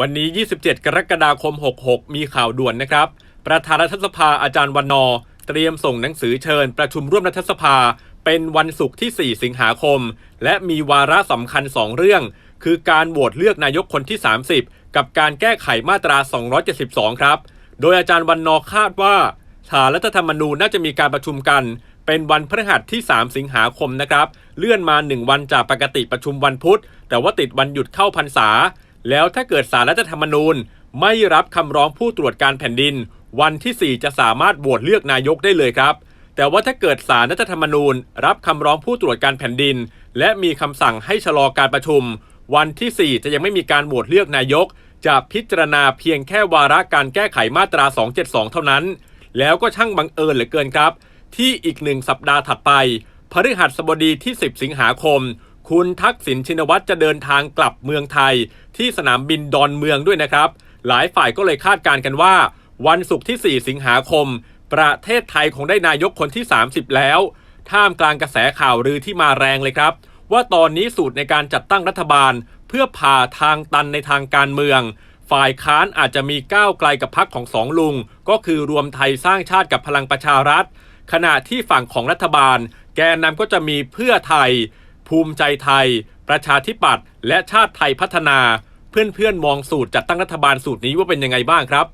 วันนี้ 27 กรกฎาคม 66 มีข่าวด่วนนะครับ ประธานรัฐสภาอาจารย์วันนอ เตรียมส่งหนังสือเชิญ ประชุมร่วมรัฐสภา เป็นวันศุกร์ที่ 4 สิงหาคม และมีวาระสำคัญ 2 เรื่อง คือการโหวตเลือกนายกคนที่ 30 กับการแก้ไขมาตรา 272 ครับ โดยอาจารย์วันนอคาดว่าสารรัฐธรรมนูญน่าจะมีการประชุมกัน เป็นวันพฤหัสที่ 3 สิงหาคมนะครับ เลื่อนมา 1 วันจากปกติประชุมวันพุธ แต่ว่าติดวันหยุดเข้าพรรษา แล้วถ้าเกิดสารรัฐธรรมนูญ ไม่รับคำร้องผู้ตรวจการแผ่นดิน วันที่ 4 จะสามารถโหวตเลือกนายกได้เลยครับ แต่ว่าถ้าเกิดสารรัฐธรรมนูญ รับคำร้องผู้ตรวจการแผ่นดิน และมีคำสั่งให้ชะลอการประชุม วันที่ 4 จะยังไม่มีการโหวตเลือกนายก จะพิจารณาเพียงแค่วาระการแก้ไขมาตรา 272 เท่านั้น แล้วก็ช่างบังเอิญเหลือเกินครับ ที่อีกหนึ่งสัปดาห์ถัดไปพฤหัสบดีที่ 10 สิงหาคม คุณทักษิณชินวัตรจะเดินทางกลับเมืองไทย ที่สนามบินดอนเมืองด้วยนะครับ หลายฝ่ายก็เลยคาดการณ์กันว่า วันศุกร์ที่ 4 สิงหาคม ประเทศไทยคงได้นายกคนที่ 30 แล้ว ท่ามกลางกระแสข่าวลือที่มาแรงเลยครับ ว่าตอนนี้สูตรในการจัดตั้งรัฐบาล เพื่อผ่าทางตันในทางการเมือง ฝ่ายค้านอาจจะมีก้าวไกลกับพักของสองลุง ก็คือรวมไทยสร้างชาติกับพลังประชารัฐ ขณะที่ฝั่งของรัฐบาล แกนนำก็จะมีเพื่อไทย ภูมิใจไทย ประชาธิปัตย์และชาติไทยพัฒนา เพื่อนๆมองสูตรจัดตั้งรัฐบาลสูตรนี้ว่าเป็นยังไงบ้างครับ